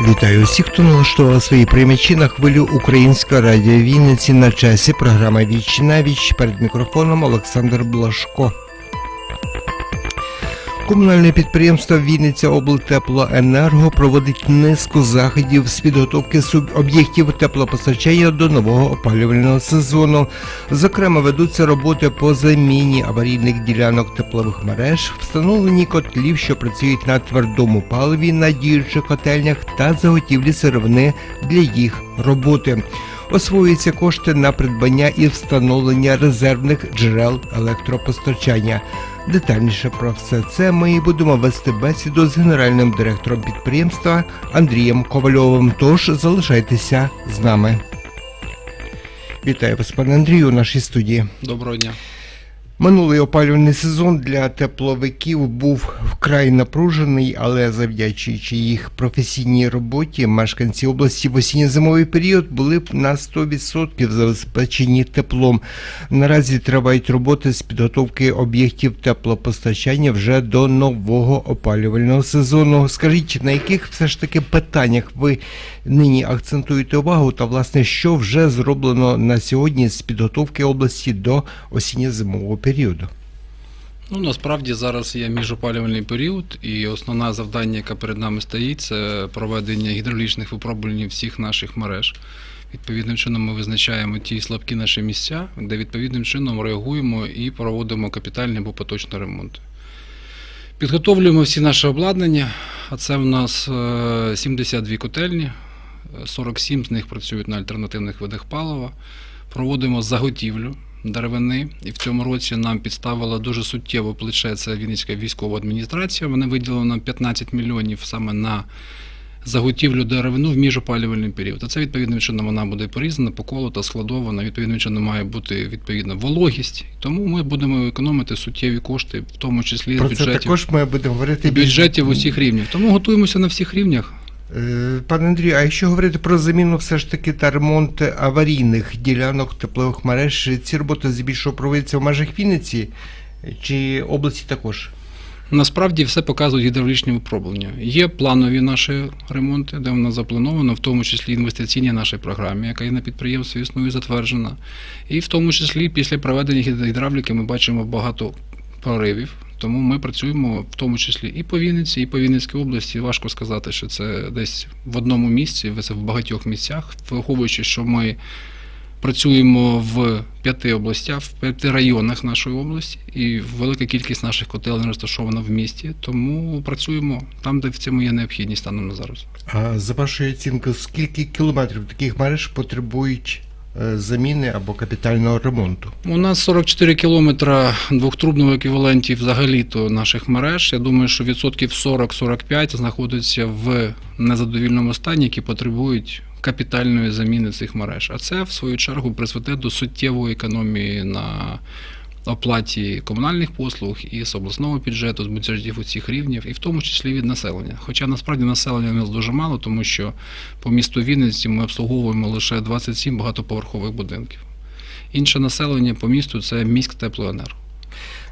Вітаю усіх, хто налаштував свої приймачі на хвилю Українська радіо Вінниці на часі. Програма Віч на віч перед мікрофоном Олександр Блашко. Комунальне підприємство Вінниця облтеплоенерго проводить низку заходів з підготовки субоб'єктів теплопостачання до нового опалювального сезону. Зокрема, ведуться роботи по заміні аварійних ділянок теплових мереж, встановленні котлів, що працюють на твердому паливі на діючих котельнях та заготівлі сировини для їх роботи. Освоюються кошти на придбання і встановлення резервних джерел електропостачання. Детальніше про все це ми будемо вести бесіду з генеральним директором підприємства Андрієм Ковальовим. Тож залишайтеся з нами. Вітаю вас, пане Андрію, у нашій студії. Доброго дня. Минулий опалювальний сезон для тепловиків був вкрай напружений, але завдячуючи їх професійній роботі, мешканці області в осінньо-зимовий період були б на 100% забезпечені теплом. Наразі тривають роботи з підготовки об'єктів теплопостачання вже до нового опалювального сезону. Скажіть, на яких все ж таки питаннях ви нині акцентуєте увагу, та власне що вже зроблено на сьогодні з підготовки області до осінньо-зимового періоду? Ну насправді зараз є міжопалювальний період, і основне завдання, яке перед нами стоїть, це проведення гідравлічних випробувань всіх наших мереж. Відповідним чином ми визначаємо ті слабкі наші місця, де відповідним чином реагуємо і проводимо капітальний або поточний ремонт. Підготовлюємо всі наше обладнання, а це в нас е, 72 котельні, е, 47 з них працюють на альтернативних видах палива. Проводимо заготівлю деревини, і в цьому році нам підставила дуже суттєво плече це Вінницька військова адміністрація. Вони виділили нам 15 мільйонів саме на заготівлю деревину в міжопалювальний період. А це відповідним чином вона буде порізана, поколота, складована. Відповідним чином має бути відповідна вологість. Тому ми будемо економити суттєві кошти, в тому числі Про з це бюджетів. також ми будемо говорити більш- Бюджетів усіх рівнів. Тому готуємося на всіх рівнях. Е, Пане Андрію, а якщо говорити про заміну все ж таки та ремонт аварійних ділянок теплових мереж, ці роботи здебільшого проводяться в межах Вінниці чи області також? Насправді все показують гідравлічні випробування. Є планові наші ремонти, де вона заплановано, в тому числі інвестиційні нашій програмі, яка є на підприємстві існує затверджена. І в тому числі після проведення гідравліки ми бачимо багато проривів. Тому ми працюємо в тому числі і по Вінниці, і по Вінницькій області. Важко сказати, що це десь в одному місці, це в багатьох місцях, враховуючи, що ми працюємо в п'яти областях, в п'яти районах нашої області, і велика кількість наших котелень розташована в місті. Тому працюємо там, де в цьому є необхідність станом на зараз. А за вашою оцінкою, скільки кілометрів таких мереж потребують заміни або капітального ремонту? У нас 44 кілометра двохтрубного еквівалентів взагалі-то наших мереж. Я думаю, що відсотків 40-45 знаходиться в незадовільному стані, які потребують капітальної заміни цих мереж. А це, в свою чергу, призведе до суттєвої економії на оплаті комунальних послуг і з обласного бюджету, з бюджетів усіх рівнів, і в тому числі від населення. Хоча насправді населення у нас дуже мало, тому що по місту Вінниці ми обслуговуємо лише 27 багатоповерхових будинків. Інше населення по місту це міськ теплоенерго.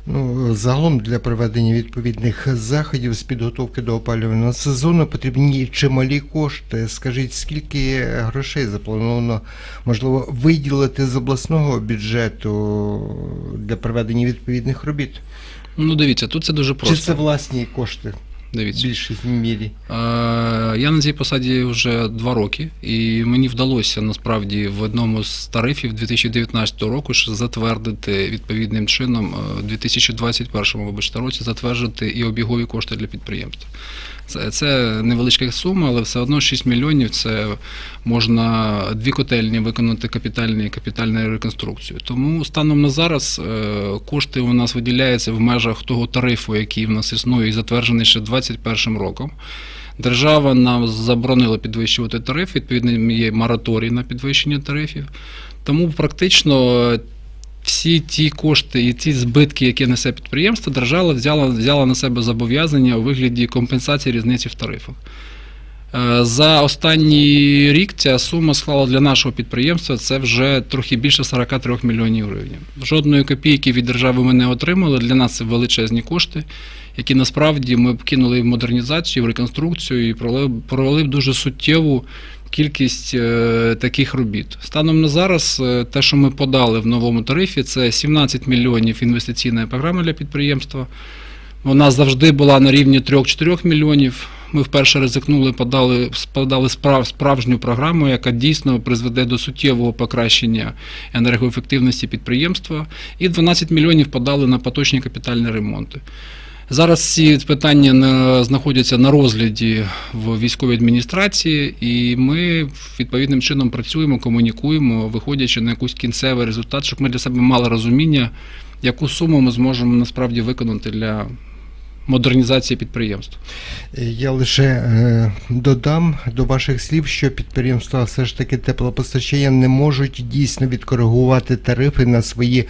Ну, загалом для проведення відповідних заходів з підготовки до опалювального сезону потрібні чималі кошти. Скажіть, скільки грошей заплановано можливо виділити з обласного бюджету для проведення відповідних робіт? Ну, дивіться, тут це дуже просто. Чи це власні кошти в більшість в мірі? Е, Я на цій посаді вже два роки, і мені вдалося насправді в одному з тарифів 2019 року ж затвердити відповідним чином у в 2021 вибачте, році затвердити і обігові кошти для підприємств. Це, невеличка сума, але все одно 6 мільйонів це можна дві котельні виконати капітальні капітальну реконструкцію. Тому станом на зараз е, кошти у нас виділяються в межах того тарифу, який в нас існує і затверджений ще 2021 роком. Держава нам заборонила підвищувати тариф, відповідно, є мораторій на підвищення тарифів. Тому практично всі ті кошти і ті збитки, які несе підприємство, держава взяла, взяла на себе зобов'язання у вигляді компенсації різниці в тарифах. Е, За останній рік ця сума склала для нашого підприємства це вже трохи більше 43 мільйонів гривень. Жодної копійки від держави ми не отримали. Для нас це величезні кошти, які насправді ми б кинули в модернізацію, в реконструкцію і провели, провели б дуже суттєву кількість е, таких робіт. Станом на зараз, е, те, що ми подали в новому тарифі, це 17 мільйонів інвестиційна програма для підприємства. Вона завжди була на рівні 3-4 мільйонів. Ми вперше ризикнули, подали, подали справ, справжню програму, яка дійсно призведе до суттєвого покращення енергоефективності підприємства. І 12 мільйонів подали на поточні капітальні ремонти. Зараз ці питання знаходяться на розгляді в військовій адміністрації, і ми відповідним чином працюємо, комунікуємо, виходячи на якийсь кінцевий результат, щоб ми для себе мали розуміння, яку суму ми зможемо насправді виконати для модернізації підприємства. Я лише е, додам до ваших слів, що підприємства все ж таки теплопостачання не можуть дійсно відкоригувати тарифи на свої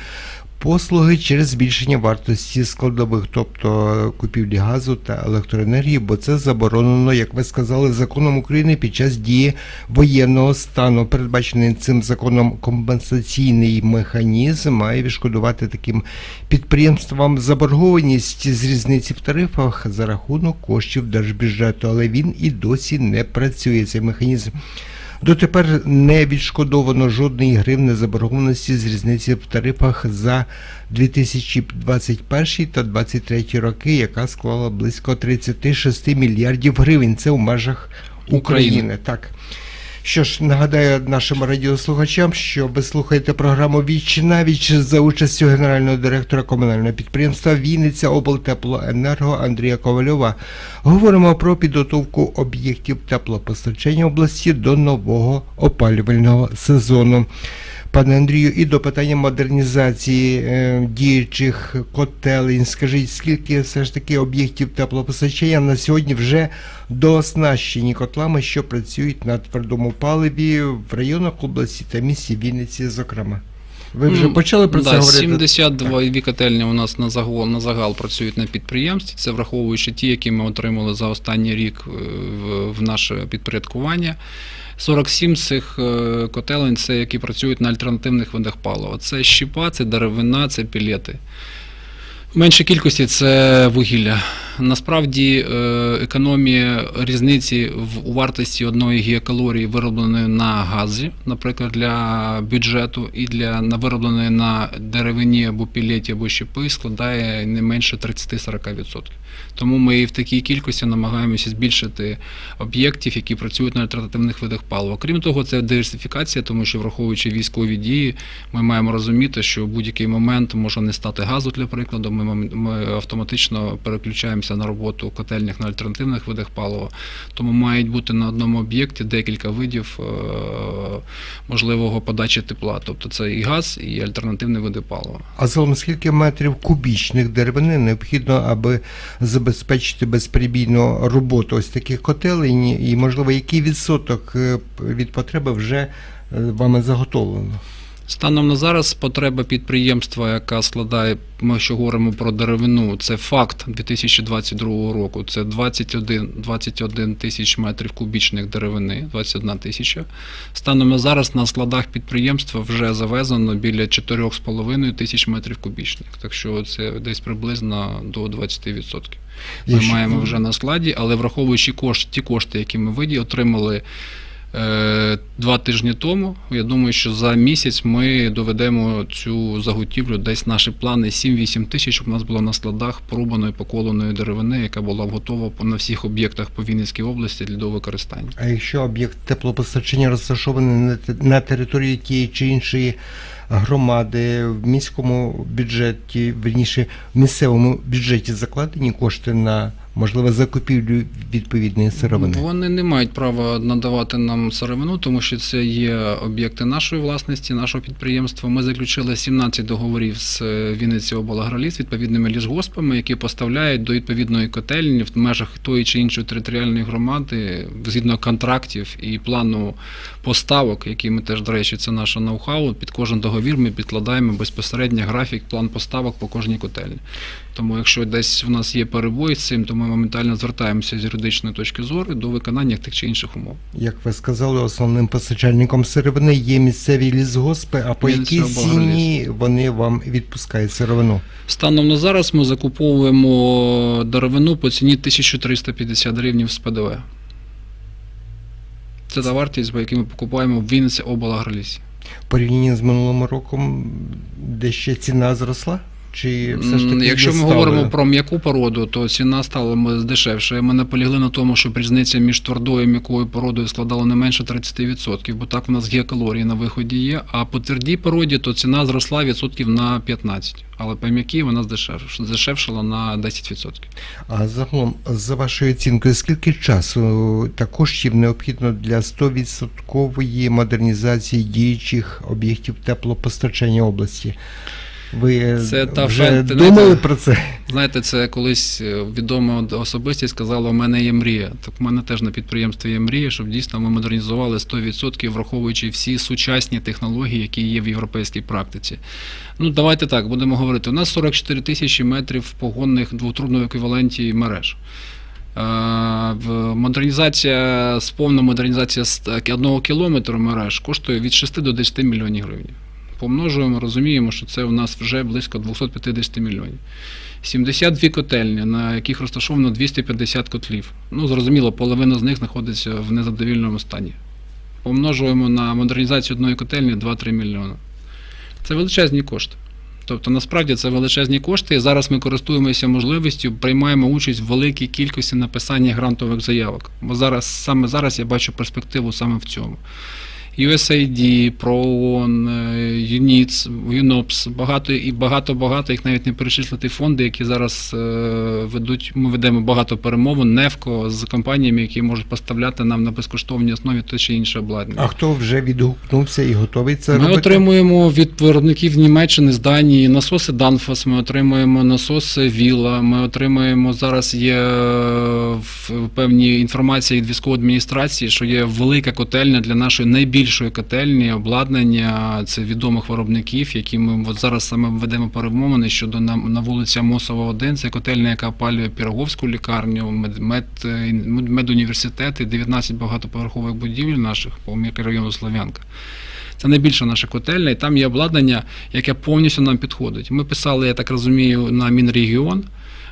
послуги через збільшення вартості складових, тобто купівлі газу та електроенергії, бо це заборонено, як ви сказали, законом України під час дії воєнного стану. Передбачений цим законом компенсаційний механізм має відшкодувати таким підприємствам заборгованість з різниці в тарифах за рахунок коштів держбюджету, але він і досі не працює. Цей механізм. Дотепер не відшкодовано жодної гривни заборгованості з різниці в тарифах за 2021 та 2023 роки, яка склала близько 36 мільярдів гривень. Це у межах України. України. Так. Що ж, нагадаю нашим радіослухачам, що ви слухаєте програму «Віч на віч» за участю генерального директора комунального підприємства Вінниця облтеплоенерго Андрія Ковальова. Говоримо про підготовку об'єктів теплопостачання області до нового опалювального сезону. Пане Андрію, і до питання модернізації е, діючих котелень. Скажіть, скільки все ж таки об'єктів теплопостачання на сьогодні вже дооснащені котлами, що працюють на твердому паливі в районах області та місті Вінниці, зокрема? Ви вже почали про це да, говорити? 72 дві котельні у нас на загал, на загал працюють на підприємстві. Це враховуючи ті, які ми отримали за останній рік е, в, в наше підпорядкування. 47 цих е, котелень це які працюють на альтернативних видах палива. Це щіпа, це деревина, це пілети. В меншій кількості це вугілля. Насправді е, економія різниці в вартості одної гігакалорії виробленої на газі, наприклад, для бюджету, і для виробленої на деревині або пілеті, або щепи складає не менше 30-40%. Тому ми і в такій кількості намагаємося збільшити об'єктів, які працюють на альтернативних видах палива. Крім того, це диверсифікація, тому що враховуючи військові дії, ми маємо розуміти, що в будь-який момент може не стати газу, для прикладу. Ми автоматично переключаємося на роботу в котельнях на альтернативних видах палива. Тому мають бути на одному об'єкті декілька видів е, можливого подачі тепла. Тобто це і газ, і альтернативні види палива. А загалом скільки метрів кубічних деревини необхідно, аби забезпечити безперебійну роботу ось таких котелень, і можливо, який відсоток е, від потреби вже е, вами заготовлено? Станом на зараз потреба підприємства, яка складає, ми що говоримо про деревину, це факт 2022 року. Це 21, 21 тисяч метрів кубічних деревини, 21 тисяча. Станом на зараз на складах підприємства вже завезено біля 4,5 тисяч метрів кубічних. Так що це десь приблизно до 20%. Ми маємо вже на складі, але враховуючи кошти, ті кошти, які ми виді отримали два тижні тому, я думаю, що за місяць ми доведемо цю заготівлю. Десь наші плани 7-8 тисяч, щоб у нас було на складах порубаної поколеної деревини, яка була готова на всіх об'єктах по Вінницькій області для використання. А якщо об'єкт теплопостачання розташований на території тієї чи іншої громади, в міському бюджеті, верніше в місцевому бюджеті закладені кошти на можливе закупівлю відповідної сировини? Вони не мають права надавати нам сировину, тому що це є об'єкти нашої власності, нашого підприємства. Ми заключили 17 договорів з е, Вінниці облагроліс відповідними лісгоспами, які поставляють до відповідної котельні в межах тої чи іншої територіальної громади згідно контрактів і плану поставок, які ми теж, до речі, це наше ноу-хау. Під кожен договір ми підкладаємо безпосередньо графік, план поставок по кожній котельні. Тому, якщо десь в нас є перебої з цим, то ми ми моментально звертаємося з юридичної точки зору до виконання тих чи інших умов. Як ви сказали, основним постачальником сировини є місцеві лісгоспи, а по якій ціні вони вам відпускають сировину? Станом на зараз ми закуповуємо деревину по ціні 1350 гривень з ПДВ. Це та вартість, по якій ми покупаємо в Вінниці облагролісі. В порівнянні з минулим роком, де ще ціна зросла? Чи все ж таки Якщо ми достали? говоримо про м'яку породу, то ціна стала дешевше. Ми наполягли на тому, щоб різниця між твердою і м'якою породою складала не менше 30%, бо так у нас геокалорії на виході є. А по твердій породі то ціна зросла відсотків на 15%. Але по м'якій вона здешев- здешевшала на 10%. А загалом, за вашою оцінкою, скільки часу та коштів необхідно для 100% модернізації діючих об'єктів теплопостачання області? Ви Це та вже фен- думали знаєте, про це? Знаєте, це колись е, відома особистість сказала, у мене є мрія. Так у мене теж на підприємстві є мрія, щоб дійсно ми модернізували 100%, враховуючи всі сучасні технології, які є в європейській практиці. Ну, давайте так, будемо говорити. У нас 44 тисячі метрів погонних двотрубного еквіваленті мереж. Е, Модернізація, сповна модернізація одного кілометру мереж коштує від 6 до 10 мільйонів гривень. Помножуємо, розуміємо, що це у нас вже близько 250 мільйонів. 72 котельні, на яких розташовано 250 котлів. Ну, зрозуміло, половина з них знаходиться в незадовільному стані. Помножуємо на модернізацію одної котельні 2-3 мільйони. Це величезні кошти. Тобто, насправді це величезні кошти, і зараз ми користуємося можливістю, приймаємо участь в великій кількості написання грантових заявок. Бо зараз саме зараз я бачу перспективу саме в цьому. USAID, е, UNITS, UNOPS, багато і багато багато їх навіть не перечислити фонди, які зараз е, ведуть. Ми ведемо багато перемовин НЕФКО з компаніями, які можуть поставляти нам на безкоштовній основі те чи інше обладнання. А хто вже відгукнувся і готовий це Ми робити? отримуємо від виробників Німеччини з Данії насоси Danfoss, ми отримуємо насоси Віла, ми отримуємо зараз є е, в певні інформації від військової адміністрації, що є велика котельня для нашої найбільшої котельні, обладнання це відомих виробників, які ми от зараз саме ведемо перемовини щодо на, на вулиці Мосова, 1. Це котельня, яка опалює Піроговську лікарню, мед, мед, е, 19 багатоповерхових будівель наших по мікрорайону Слов'янка. Це найбільша наша котельня, і там є обладнання, яке повністю нам підходить. Ми писали, я так розумію, на Мінрегіон.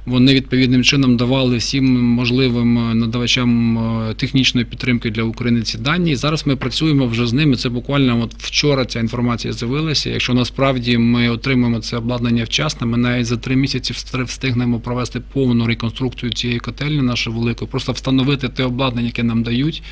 Вони відповідним чином давали всім можливим надавачам е, технічної підтримки для України ці дані. І зараз ми працюємо вже з ними. Це буквально от вчора ця інформація з'явилася. Якщо насправді ми отримаємо це обладнання вчасно, ми навіть за три місяці встигнемо провести повну реконструкцію цієї котельні нашої великої, просто встановити те обладнання, яке нам дають,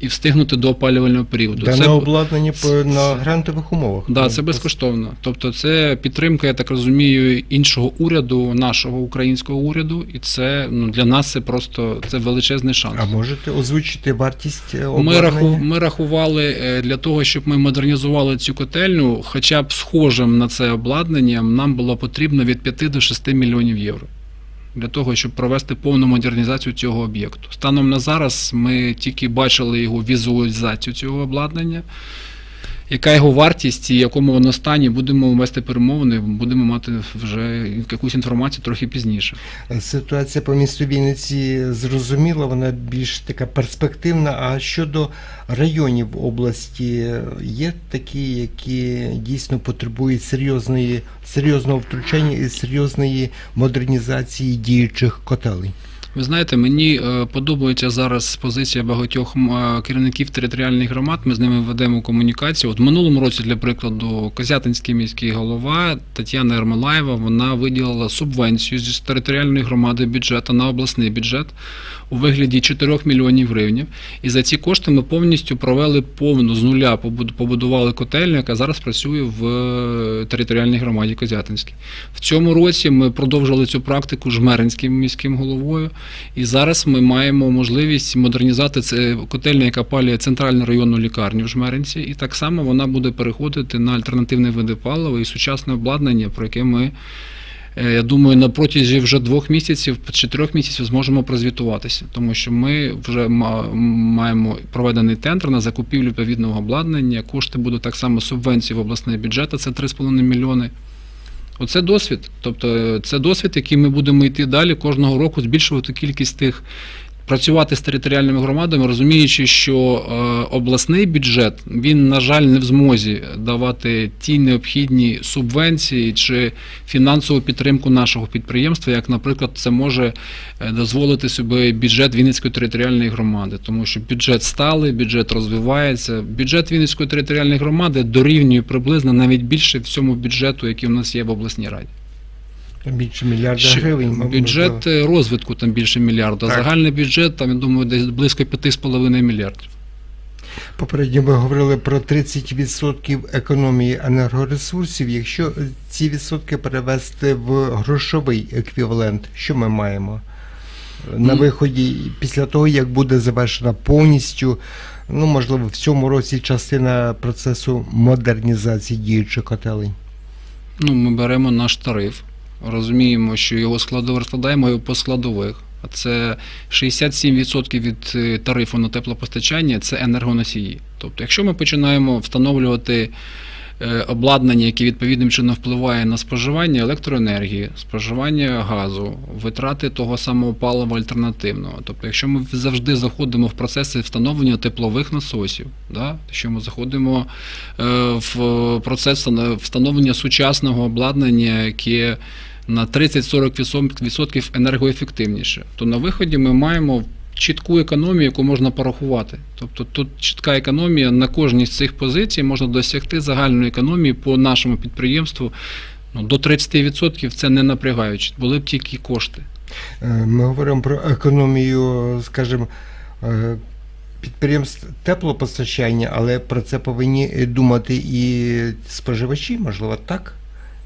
і встигнути до опалювального періоду. Це- обладнання по, на грантових умовах. Да, це безкоштовно. Тобто, це підтримка, я так розумію, іншого уряду, нашого українського уряду, і це ну для нас це просто це величезний шанс. А можете озвучити вартість е, Ми, раху, ми рахували е, для того, щоб ми модернізували цю котельню, хоча б схожим на це обладнання, нам було потрібно від 5 до 6 мільйонів євро. Для того, щоб провести повну модернізацію цього об'єкту. Станом на зараз ми тільки бачили його візуалізацію цього обладнання. Яка його вартість і якому воно стані, будемо вести перемовини, будемо мати вже якусь інформацію трохи пізніше. Ситуація по місту Вінниці зрозуміла, вона більш така перспективна. А щодо районів області, є такі, які дійсно потребують серйозної, серйозного втручання і серйозної модернізації діючих котелень? Ви знаєте, мені е, подобається зараз позиція багатьох е, керівників територіальних громад. Ми з ними ведемо комунікацію. От минулому році, для прикладу, Козятинський міський голова Тетяна Ермолаєва вона виділила субвенцію з територіальної громади бюджету на обласний бюджет у вигляді 4 мільйонів гривень. І за ці кошти ми повністю провели повну з нуля побуд- побудували котельню, яка зараз працює в е, територіальній громаді Козятинській. В цьому році ми продовжили цю практику жмеринським міським головою. І зараз ми маємо можливість модернізувати це котельня, яка палює центральну районну лікарню в Жмеринці, і так само вона буде переходити на альтернативні види палива і сучасне обладнання, про яке ми. е, Я думаю, на протязі вже двох місяців чи трьох місяців зможемо прозвітуватися, тому що ми вже ма- маємо проведений тендер на закупівлю відповідного обладнання. Кошти будуть так само субвенції в обласний бюджет, це 3,5 мільйони. Оце досвід. Тобто це досвід, який ми будемо йти далі кожного року, збільшувати кількість тих. Працювати з територіальними громадами, розуміючи, що е, обласний бюджет він, на жаль, не в змозі давати ті необхідні субвенції чи фінансову підтримку нашого підприємства, як, наприклад, це може е, дозволити собі бюджет Вінницької територіальної громади, тому що бюджет сталий, бюджет розвивається. Бюджет Вінницької територіальної громади дорівнює приблизно навіть більше всьому бюджету, який у нас є в обласній раді. Там більше мільярда Ще гривень. мабуть, бюджет е, розвитку там більше мільярда. Так. Загальний бюджет там я думаю, десь близько 5,5 мільярдів. Попередньо ви говорили про 30% економії енергоресурсів. Якщо ці відсотки перевести в грошовий еквівалент, що ми маємо? На Ну, виході після того, як буде завершена повністю, ну можливо, в цьому році частина процесу модернізації діючих котелень. Ну, ми беремо наш тариф, розуміємо, що його складова розкладаємо його по складових. А це 67% від е, тарифу на теплопостачання це енергоносії. Тобто, якщо ми починаємо встановлювати обладнання, яке відповідним чином впливає на споживання електроенергії, споживання газу, витрати того самого палива альтернативного. Тобто, якщо ми завжди заходимо в процеси встановлення теплових насосів, да, якщо ми заходимо е, в процес встан- встановлення сучасного обладнання, яке на 30-40% енергоефективніше, то на виході ми маємо чітку економію, яку можна порахувати. Тобто тут чітка економія на кожній з цих позицій можна досягти загальної економії по нашому підприємству. Ну, до 30% це не напрягаючи, були б тільки кошти. Е, Ми говоримо про економію, скажімо, е, підприємств теплопостачання, але про це повинні думати і споживачі, можливо, так?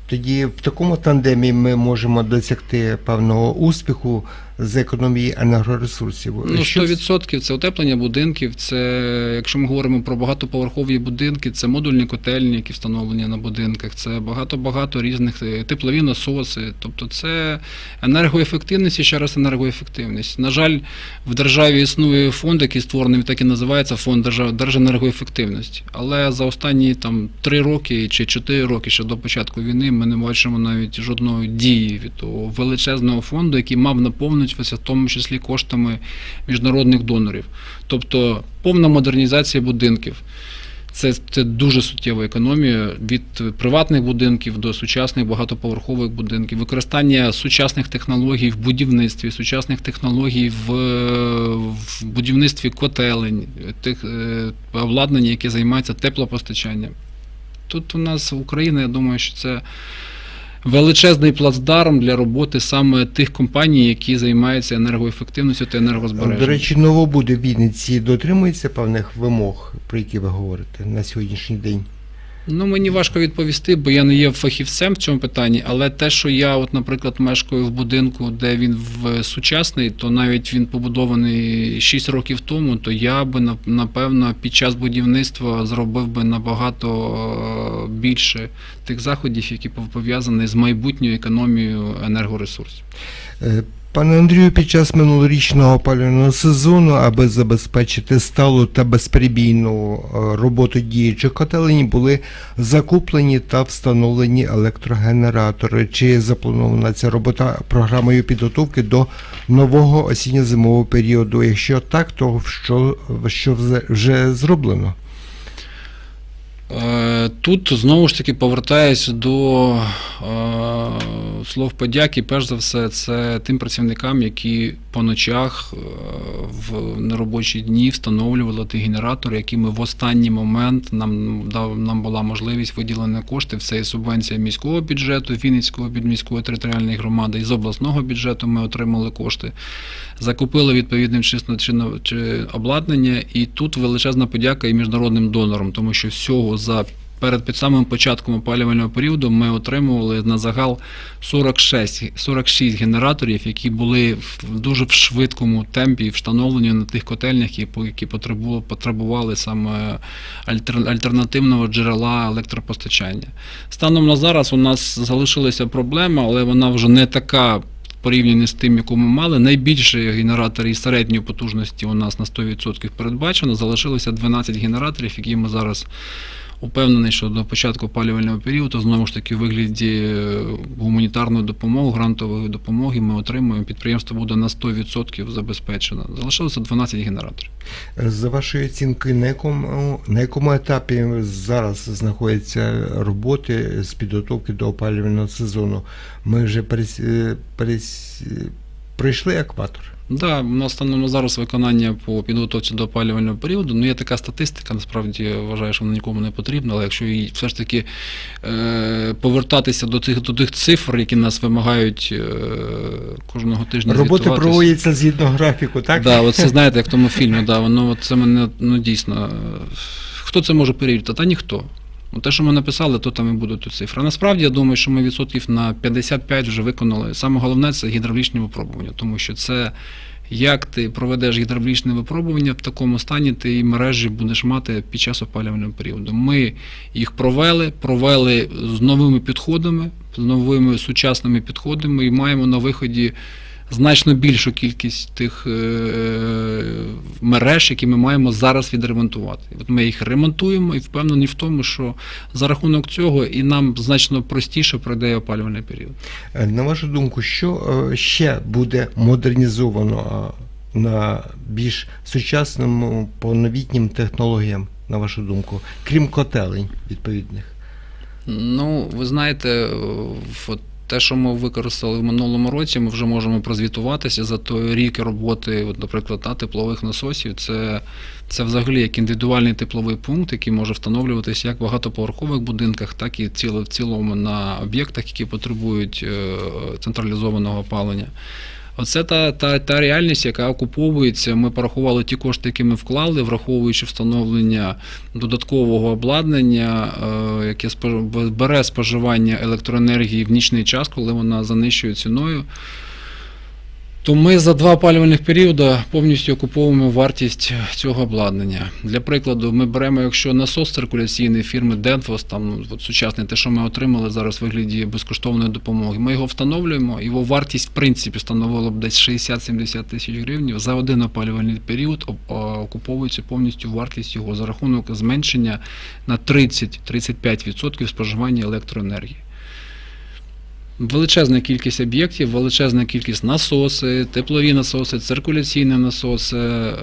Тоді в такому тандемі ми можемо досягти певного успіху з економії енергоресурсів. Ну, Що це? 100% це утеплення будинків. Це, якщо ми говоримо про багатоповерхові будинки, це модульні котельні, які встановлені на будинках, це багато-багато різних е, теплові насоси. Тобто це енергоефективність і ще раз енергоефективність. На жаль, в державі існує фонд, який створений, так і називається фонд держав- Держенергоефективності. Але за останні там три роки чи чотири роки ще до початку війни ми не бачимо навіть жодної дії від того величезного фонду, який мав наповнюватися в тому числі коштами міжнародних донорів. Тобто повна модернізація будинків. Це, це дуже суттєва економія від приватних будинків до сучасних багатоповерхових будинків, використання сучасних технологій в будівництві, сучасних технологій в, в будівництві котелень, тих е, обладнання, яке займається теплопостачанням. Тут у нас Україна, я думаю, що це величезний плацдарм для роботи саме тих компаній, які займаються енергоефективністю та енергозбереженням. До речі, новобуди в Вінниці дотримується певних вимог, про які ви говорите на сьогоднішній день. Ну, мені важко відповісти, бо я не є фахівцем в цьому питанні, але те, що я, от, наприклад, мешкаю в будинку, де він в сучасний, то навіть він побудований 6 років тому, то я би нап- напевно під час будівництва зробив би набагато е, більше тих заходів, які пов'язані з майбутньою економією енергоресурсів. Пане Андрію, під час минулорічного опалювального сезону, аби забезпечити сталу та безперебійну е, роботу діючих котелень, були закуплені та встановлені електрогенератори. Чи запланована ця робота програмою підготовки до нового осінньо-зимового періоду? Якщо так, то що, що вже зроблено? Е, Тут знову ж таки повертаюся до е, слов подяки. Перш за все, це тим працівникам, які по ночах е, в неробочі дні встановлювали ті генератори, які ми в останній момент нам дав нам була можливість виділення кошти. Це і субвенція міського бюджету, Вінницького міської територіальної громади, і з обласного бюджету ми отримали кошти. Закупили відповідним чесно чи, чи обладнання, і тут величезна подяка і міжнародним донорам, тому що всього за перед під самим початком опалювального періоду ми отримували на загал 46, 46 генераторів, які були в дуже в швидкому темпі встановлені на тих котельнях, які, потребували, саме альтер, альтернативного джерела електропостачання. Станом на зараз у нас залишилася проблема, але вона вже не така порівняно з тим, яку ми мали. Найбільші генератори і середньої потужності у нас на 100% передбачено. Залишилося 12 генераторів, які ми зараз упевнений, що до початку опалювального періоду, знову ж таки, у вигляді е, гуманітарної допомоги, грантової допомоги ми отримуємо. Підприємство буде на 100% забезпечено. Залишилося 12 генераторів. За вашою оцінкою, на якому, на якому етапі зараз знаходяться роботи з підготовки до опалювального сезону? Ми вже перес, е, перес, пройшли екватор. Да, у нас на зараз виконання по підготовці до опалювального періоду. Ну, є така статистика, насправді я вважаю, що вона нікому не потрібна, але якщо її все ж таки е, повертатися до тих, до тих цифр, які нас вимагають е, кожного тижня. Роботи проводяться згідно графіку, так? Да, от це знаєте, як в тому фільмі, да, воно це мене ну, дійсно. е, Хто це може перевірити? Та ніхто. Ну, те, що ми написали, то там і будуть тут цифри. А насправді я думаю, що ми відсотків на 55 вже виконали. Саме головне це гідравлічні випробування, тому що це як ти проведеш гідравлічне випробування в такому стані, ти і мережі будеш мати під час опалювального періоду. Ми їх провели, провели з новими підходами, з новими сучасними підходами і маємо на виході значно більшу кількість тих е, мереж, які ми маємо зараз відремонтувати. От ми їх ремонтуємо і впевнені в тому, що за рахунок цього і нам значно простіше пройде опалювальний період. Е, На вашу думку, що е, ще буде модернізовано на більш сучасному по новітнім технологіям, на вашу думку, крім котелень відповідних? Ну, ви знаєте, от те, що ми використали в минулому році, ми вже можемо прозвітуватися за той рік роботи, от, наприклад, та, теплових насосів. Це, це взагалі як індивідуальний тепловий пункт, який може встановлюватися як в багатоповерхових будинках, так і в цілому на об'єктах, які потребують е, централізованого опалення. Оце та, та, та реальність, яка окуповується. Ми порахували ті кошти, які ми вклали, враховуючи встановлення додаткового обладнання, е, яке бере споживання електроенергії в нічний час, коли вона за нижчою ціною. То ми за два опалювальних періоди повністю окуповуємо вартість цього обладнання. Для прикладу, ми беремо, якщо насос циркуляційний фірми Denfos, там ну, от сучасний, те, що ми отримали зараз в вигляді безкоштовної допомоги, ми його встановлюємо, його вартість в принципі становила б десь 60-70 тисяч гривень. За один опалювальний період окуповується повністю вартість його за рахунок зменшення на 30-35% споживання електроенергії. Величезна кількість об'єктів, величезна кількість насоси, теплові насоси, циркуляційні насоси, е,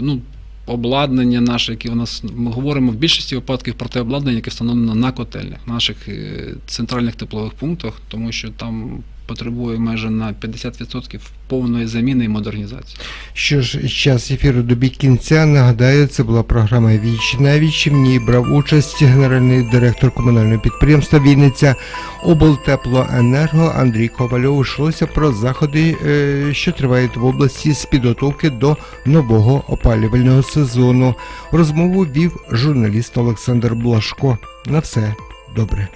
ну, обладнання наше, яке у нас ми говоримо в більшості випадків про те обладнання, яке встановлено на котельнях, наших е, центральних теплових пунктах, тому що там потребує майже на 50% повної заміни і модернізації. Що ж, час ефіру добіг кінця. Нагадаю, це була програма Віч на віч. В ній брав участь генеральний директор комунального підприємства Вінниця облтеплоенерго Андрій Ковальов. Йшлося про заходи, е, що тривають в області з підготовки до нового опалювального сезону. Розмову вів журналіст Олександр Блашко. На все добре.